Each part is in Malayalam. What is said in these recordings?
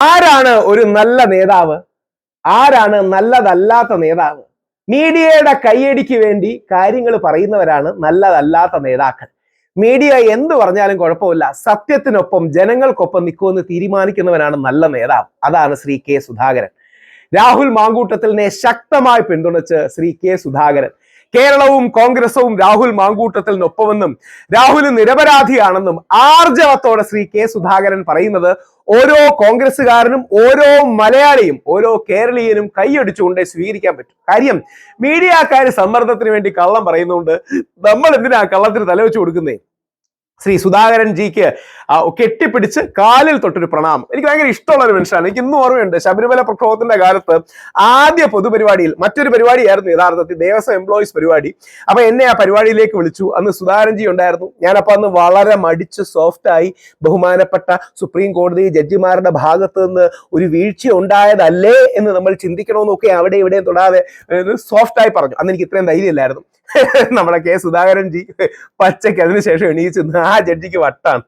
ആരാണ് ഒരു നല്ല നേതാവ്? ആരാണ് നല്ലതല്ലാത്ത നേതാവ്? മീഡിയയുടെ കൈയടിക്ക് വേണ്ടി കാര്യങ്ങൾ പറയുന്നവരാണ് നല്ലതല്ലാത്ത നേതാക്കൾ. മീഡിയ എന്ത് പറഞ്ഞാലും കുഴപ്പമില്ല. സത്യത്തിനൊപ്പം ജനങ്ങൾക്കൊപ്പം നിൽക്കുമെന്ന് തീരുമാനിക്കുന്നവനാണ് നല്ല നേതാവ്. അതാണ് ശ്രീ കെ സുധാകരൻ. രാഹുൽ മാങ്കൂട്ടത്തിലിനെ ശക്തമായി പിന്തുണച്ച് ശ്രീ കെ സുധാകരൻ. കേരളവും കോൺഗ്രസും രാഹുൽ മാങ്കൂട്ടത്തിൽ മാങ്കൂട്ടത്തിലിനൊപ്പമെന്നും രാഹുൽ നിരപരാധിയാണെന്നും ആർജവത്തോടെ ശ്രീ കെ സുധാകരൻ പറയുന്നത് ഓരോ കോൺഗ്രസ്സുകാരനും ഓരോ മലയാളിയും ഓരോ കേരളീയനും കൈയടിച്ചുകൊണ്ടേ സ്വീകരിക്കാൻ പറ്റും. കാര്യം മീഡിയക്കാർ സമ്മർദ്ദത്തിന് വേണ്ടി കള്ളം പറയുന്നുണ്ട് നമ്മൾ എന്തിനാ കള്ളത്തിന് തലവെച്ച് കൊടുക്കുന്നേ? ശ്രീ സുധാകരൻ ജിക്ക് കെട്ടിപ്പിടിച്ച് കാലിൽ തൊട്ടൊരു പ്രണാമം. എനിക്ക് ഭയങ്കര ഇഷ്ടമുള്ള ഒരു മനുഷ്യനാണ്. എനിക്ക് ഇന്നും ഓർമ്മയുണ്ട് ശബരിമല പ്രക്ഷോഭത്തിന്റെ കാലത്ത് ആദ്യ പൊതുപരിപാടിയിൽ മറ്റൊരു പരിപാടിയായിരുന്നു യഥാർത്ഥത്തിൽ ദേവസ്വം എംപ്ലോയീസ് പരിപാടി. അപ്പൊ എന്നെ ആ പരിപാടിയിലേക്ക് വിളിച്ചു. അന്ന് സുധാകരൻ ജി ഉണ്ടായിരുന്നു. ഞാനപ്പോ അന്ന് വളരെ മടിച്ച് സോഫ്റ്റ് ആയി ബഹുമാനപ്പെട്ട സുപ്രീം കോടതി ജഡ്ജിമാരുടെ ഭാഗത്ത് നിന്ന് ഒരു വീഴ്ച ഉണ്ടായതല്ലേ എന്ന് നമ്മൾ ചിന്തിക്കണമെന്നൊക്കെ അവിടെ ഇവിടെയും തൊടാതെ സോഫ്റ്റ് ആയി പറഞ്ഞു. അന്ന് എനിക്ക് ഇത്രയും ധൈര്യമില്ലായിരുന്നു നമ്മുടെ കെ സുധാകരൻ ജി പച്ചയ്ക്ക് അതിനുശേഷം എണീച്ചു ആ ജഡ്ജിക്ക് വട്ടാണ്.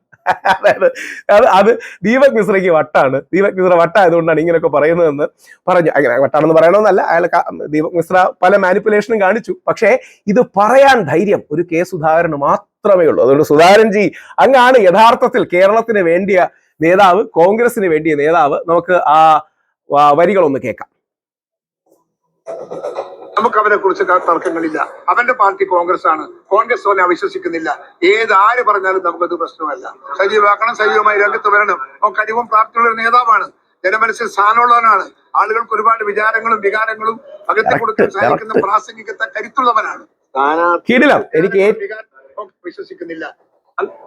അതായത് അത് അത് ദീപക് മിശ്രയ്ക്ക് വട്ടാണ്. ദീപക് മിശ്ര വട്ടായതുകൊണ്ടാണ് ഇങ്ങനെയൊക്കെ പറയുന്നതെന്ന് പറഞ്ഞു. അങ്ങനെ വട്ടാണെന്ന് പറയണമെന്നല്ല. അയാൾ ദീപക് മിശ്ര പല മാനിപ്പുലേഷനും കാണിച്ചു. പക്ഷേ ഇത് പറയാൻ ധൈര്യം ഒരു കെ സുധാകരന് മാത്രമേ ഉള്ളൂ. അതുകൊണ്ട് സുധാകരൻ ജി അങ്ങാണ് യഥാർത്ഥത്തിൽ കേരളത്തിന് വേണ്ടിയ നേതാവ് കോൺഗ്രസിന് വേണ്ടിയ നേതാവ്. നമുക്ക് ആ വരികളൊന്ന് കേൾക്കാം. നമുക്ക് അവനെ കുറിച്ച് തർക്കങ്ങളില്ല. അവന്റെ പാർട്ടി കോൺഗ്രസ് ആണ് കോൺഗ്രസ് അവനെ അവിശ്വസിക്കുന്നില്ല. ഏത് ആര് പറഞ്ഞാലും നമുക്കത് പ്രശ്നമല്ല. സജീവാക്കണം സജീവമായി രംഗത്ത് വരണം. അവൻ കഴിവും പ്രാപ്തിയുള്ള ഒരു നേതാവാണ്. ജനമനസ്സിൽ സ്ഥാനമുള്ളവനാണ്. ആളുകൾക്ക് ഒരുപാട് വിചാരങ്ങളും വികാരങ്ങളും അകത്തി കൊടുക്കാൻ സാധിക്കുന്ന. പ്രാസംഗികത്തെ കരുത്തുള്ളവനാണ്. എനിക്ക് വിശ്വസിക്കുന്നില്ല.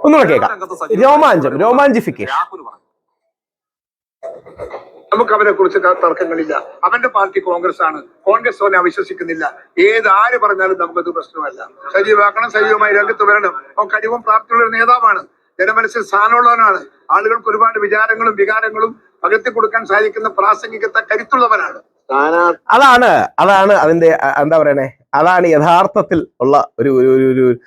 ഒന്നുകൂടെ കേൾക്കാം. രോമാഞ്ചം രോമാഞ്ചിഫിക്കേഷൻ. നമുക്ക് അവരെ കുറിച്ച് തർക്കങ്ങളില്ല. അവന്റെ പാർട്ടി കോൺഗ്രസ് ആണ് കോൺഗ്രസ് അവനെ അവിശ്വസിക്കുന്നില്ല. ഏത് ആര് പറഞ്ഞാലും നമുക്കത് പ്രശ്നമല്ല. സജീവാക്കണം സജീവമായി രംഗത്ത് വരണം. അവൻ കഴിവും പ്രാപ്തിയുള്ള ഒരു നേതാവാണ്. ജനമനസ്സിൽ സ്ഥാനമുള്ളവനാണ്. ആളുകൾക്ക് ഒരുപാട് വിചാരങ്ങളും വികാരങ്ങളും പകർത്തി കൊടുക്കാൻ സാധിക്കുന്ന പ്രാസംഗികത്തെ കരുത്തുള്ളവനാണ്. അതാണ് അതാണ് അതിന്റെ എന്താ പറയണേ? അതാണ് യഥാർത്ഥത്തിൽ ഉള്ള ഒരു ഒരു ഒരു- ഒരു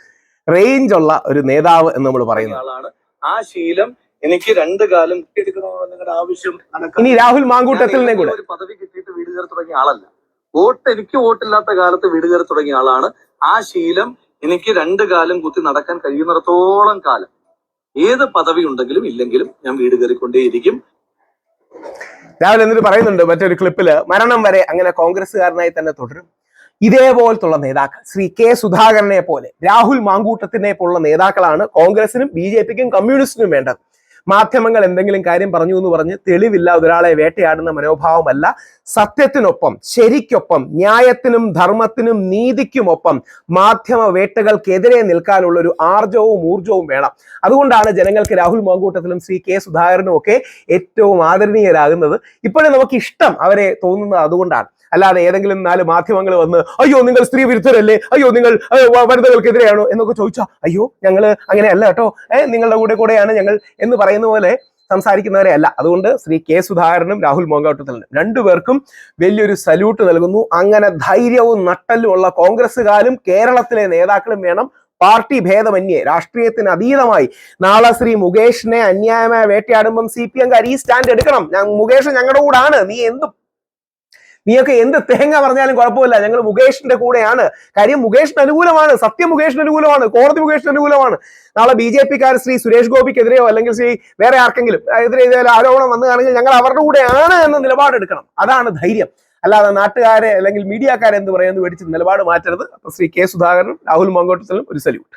റേഞ്ച് ഉള്ള ഒരു നേതാവ് എന്ന് നമ്മൾ പറയുന്ന ആളാണ്. ആ ശീലം എനിക്ക് രണ്ടു കാലം ആവശ്യം ഇനി രാഹുൽ മാങ്കൂട്ടത്തിലിനെ നിന്നേ കൂടെ. പദവി കിട്ടിയിട്ട് വീട് കയറി തുടങ്ങിയ ആളല്ല. വോട്ട് എനിക്ക് വോട്ടില്ലാത്ത കാലത്ത് വീട് കയറി തുടങ്ങിയ ആളാണ്. ആ ശീലം എനിക്ക് രണ്ട് കാലം കുത്തി നടക്കാൻ കഴിയുന്നിടത്തോളം കാലം. ഏത് പദവി ഉണ്ടെങ്കിലും ഇല്ലെങ്കിലും ഞാൻ വീട് കയറിക്കൊണ്ടേയിരിക്കും. രാഹുൽ എന്നിട്ട് പറയുന്നുണ്ട് മറ്റൊരു ക്ലിപ്പിൽ മരണം വരെ അങ്ങനെ കോൺഗ്രസ്സുകാരനായി തന്നെ തുടരും. ഇതേപോലത്തുള്ള നേതാക്കൾ ശ്രീ കെ സുധാകരനെ പോലെ രാഹുൽ മാങ്കൂട്ടത്തിനെ പോലുള്ള നേതാക്കളാണ് കോൺഗ്രസിനും ബി ജെ പിക്കും കമ്മ്യൂണിസ്റ്റിനും വേണ്ടത്. മാധ്യമങ്ങൾ എന്തെങ്കിലും കാര്യം പറഞ്ഞു എന്ന് പറഞ്ഞ് തെളിവില്ലാതെ ഒരാളെ വേട്ടയാടുന്ന മനോഭാവമല്ല സത്യത്തിനൊപ്പം ശരിക്കൊപ്പം ന്യായത്തിനും ധർമ്മത്തിനും നീതിക്കുമൊപ്പം മാധ്യമ വേട്ടകൾക്കെതിരെ നിൽക്കാനുള്ള ഒരു ആർജവും ഊർജവും വേണം. അതുകൊണ്ടാണ് ജനങ്ങൾക്ക് രാഹുൽ മാങ്കൂട്ടത്തിലും ശ്രീ കെ സുധാകരനും ഒക്കെ ഏറ്റവും ആദരണീയരാകുന്നത്. ഇപ്പോഴും നമുക്ക് ഇഷ്ടം അവരെ തോന്നുന്നത് അതുകൊണ്ടാണ്. അല്ലാതെ ഏതെങ്കിലും നാല് മാധ്യമങ്ങൾ വന്ന് അയ്യോ നിങ്ങൾ സ്ത്രീ വിരുദ്ധരല്ലേ? അയ്യോ നിങ്ങൾ വനിതകൾക്കെതിരെയാണോ? എന്നൊക്കെ ചോദിച്ചാ അയ്യോ ഞങ്ങൾ അങ്ങനെയല്ല കേട്ടോ. ഏഹ് നിങ്ങളുടെ കൂടെ കൂടെയാണ് ഞങ്ങൾ എന്ന് പറയുന്ന പോലെ സംസാരിക്കുന്നവരെ അല്ല. അതുകൊണ്ട് ശ്രീ കെ സുധാകരനും രാഹുൽ മോങ്കാട്ടത്തിലും രണ്ടുപേർക്കും വലിയൊരു സല്യൂട്ട് നൽകുന്നു. അങ്ങനെ ധൈര്യവും നട്ടലും ഉള്ള കോൺഗ്രസ്സുകാരും കേരളത്തിലെ നേതാക്കളും വേണം പാർട്ടി ഭേദമന്യേ. രാഷ്ട്രീയത്തിന് അതീതമായി. നാളെ ശ്രീ മുകേഷിനെ അന്യായമായി വേട്ടയാടുമ്പം സി പി എംകാർ ഈ സ്റ്റാൻഡ് എടുക്കണം. മുകേഷ് ഞങ്ങളുടെ കൂടാണ്. നീ എന്ത് നീയൊക്കെ എന്ത് തേങ്ങ പറഞ്ഞാലും കുഴപ്പമില്ല. ഞങ്ങൾ മുകേഷിന്റെ കൂടെയാണ്. കാര്യം മുകേഷിന് അനുകൂലമാണ്. സത്യം മുകേഷിന് അനുകൂലമാണ്. കോടതി മുകേഷിന് അനുകൂലമാണ്. നാളെ ബി ജെ പിക്കാർ ശ്രീ സുരേഷ് ഗോപിക്കെതിരെയോ അല്ലെങ്കിൽ ശ്രീ വേറെ ആർക്കെങ്കിലും എതിരെ ആരോപണം വന്നതാണെങ്കിൽ ഞങ്ങൾ അവരുടെ കൂടെയാണ് എന്ന നിലപാടെടുക്കണം. അതാണ് ധൈര്യം. അല്ലാതെ നാട്ടുകാരെ അല്ലെങ്കിൽ മീഡിയക്കാരെ എന്ത് പറയുന്നത് മേടിച്ച് നിലപാട് മാറ്റരുത്. അപ്പൊ ശ്രീ കെ സുധാകരനും രാഹുൽ മങ്കോട്ടത്തലും ഒരു സല്യൂട്ട്